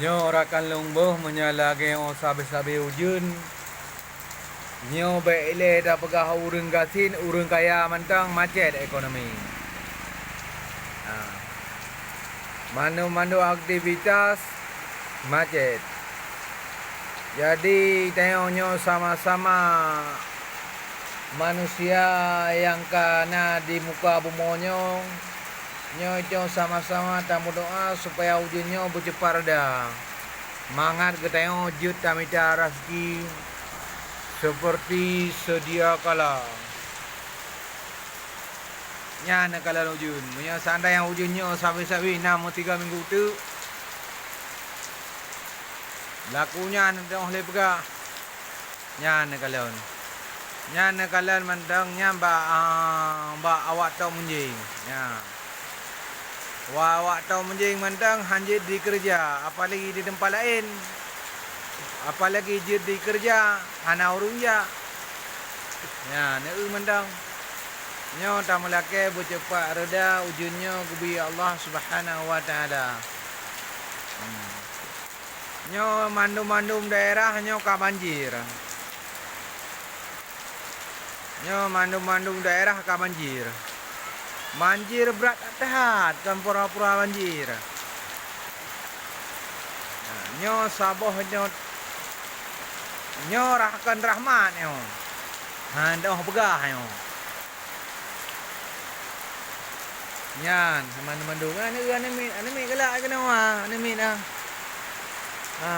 Nyo rakan lungbuh menyalagi o sabi-sabi ujun. Nyo baik ile dah pegah urang gasin, urang kaya mantang macet ekonomi. Ha. Manu-manu aktivitas macet. Jadi tengoknya sama-sama manusia yang kena di muka bumonyo nyo itu sama-sama tamu doa supaya ujungnya bercepat reda. Mangat ke tengok jut tamita rezeki seperti sedia kala. Nya nak kala ujun. Punya sandai yang ujungnya sabi-sabi enam tiga minggu tu. Lakunya nak tengok boleh pegah. Nya nak kala Nya nak kala mandang nya ba uh, ba awak tau munjing. Nya. Wah, awak tahu menjing mandang hanya di kerja, apalagi di tempat lain. Apalagi je di kerja, hana urung ya. Ya, ne mandang. Nyo tak melake bercepat reda ujungnya gubi Allah Subhanahu wa taala. Hmm. Nyo mandum-mandum daerah nyo ka banjir. Nyo mandum-mandum daerah ka banjir. Banjir berat tak tahan kan pura-pura banjir. Nah, nyo saboh nyo nyo rahkan rahmat nyo. Ha dah pegah nyo. Nyan, teman-teman dulu kan ni kan ni ni mi kelak kena wa, ni mi dah. Ha.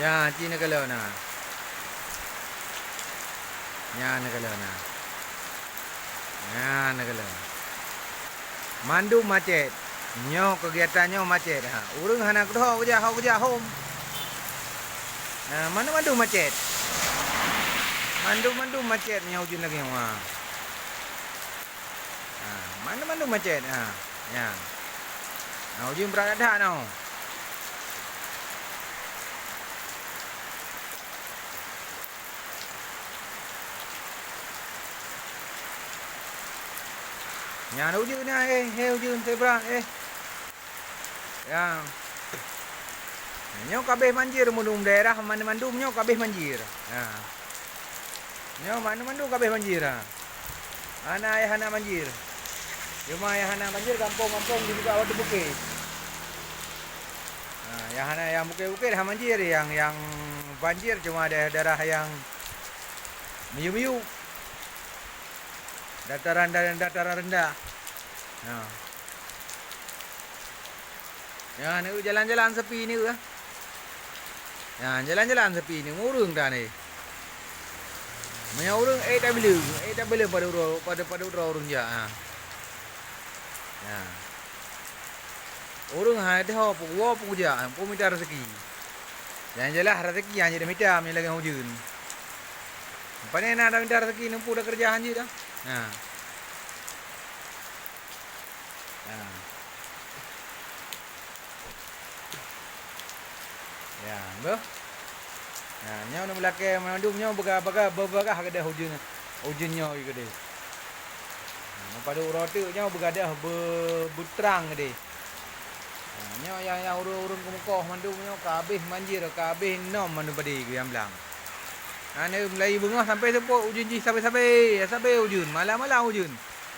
Ya, cina kalau na. Ya, ni kalau na. Ya, negala. Mandu macet. Nyo kegiatannya macet. Ha, urang hana kedoh kerja, hau kerja home. Ha, mana mandu macet? Mandu-mandu macet nyo ujun lagi wa. Ha, mana mandu macet? Ha, ya. Ha, ujun berat dah no. Nhà nấu dư nè, ê, heo dư, thế bra, ê. Ya. Nyo kabeh manjir munum daerah mana mandum nyo kabeh manjir. Ha. Nyo mana mandum kabeh manjir. Ana ayah anak manjir. Cuma ayah anak manjir kampung-kampung juga Watu Bukit. Ha, yang anak yang bukit-bukit dah manjir yang yang banjir cuma daerah-daerah yang miu-miu. Dataran dan dataran rendah. Ha. Ya, ni jalan-jalan sepi ni ke? Ya, jalan-jalan sepi ni ngurung dah ni. Eh bila, eh tak bila pada urang pada pada urang urang ja. Ha. Ya. Urung ha dah apa apa ja, pun minta rezeki. Jangan jelah rezeki hanya dah minta mi lagi hujun. Panen ada minta rezeki nempu dah kerja hanya dah. Ha. Ha. Ya, boh. Ha, nyo nak belakang mandum nyo baga-baga berbagah ke dah hujun. Hujunnya ke dah. Ha, pada roti nyo begadah berterang ke dah. Ha, nyo yang yang urung-urung ke muka mandum nyo ke habis manjir ke habis nom mandum padi ke yang belang. Ni Melayu bunga sampai sepuk ujun ji sampai-sampai. Sampai ujun. Malam-malam ujun.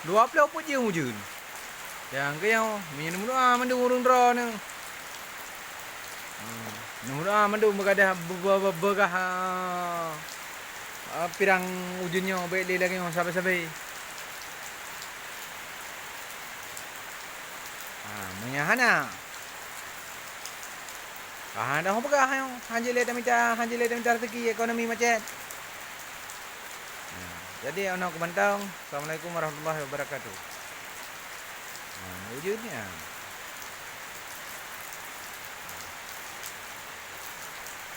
20 pun je ujun. Yang ke yang minum doa mandum urung dra ni. Hmm. Nombor ah mandu bergadah bergah uh, pirang ujunnya baik dia lagi sampai-sampai. Ha, menyahana. Ah, dah bergah yang hanjil le minta hanjil le minta rezeki ekonomi macet. Ha, jadi anak Bantang. Assalamualaikum warahmatullahi wabarakatuh. Ha, ujunnya.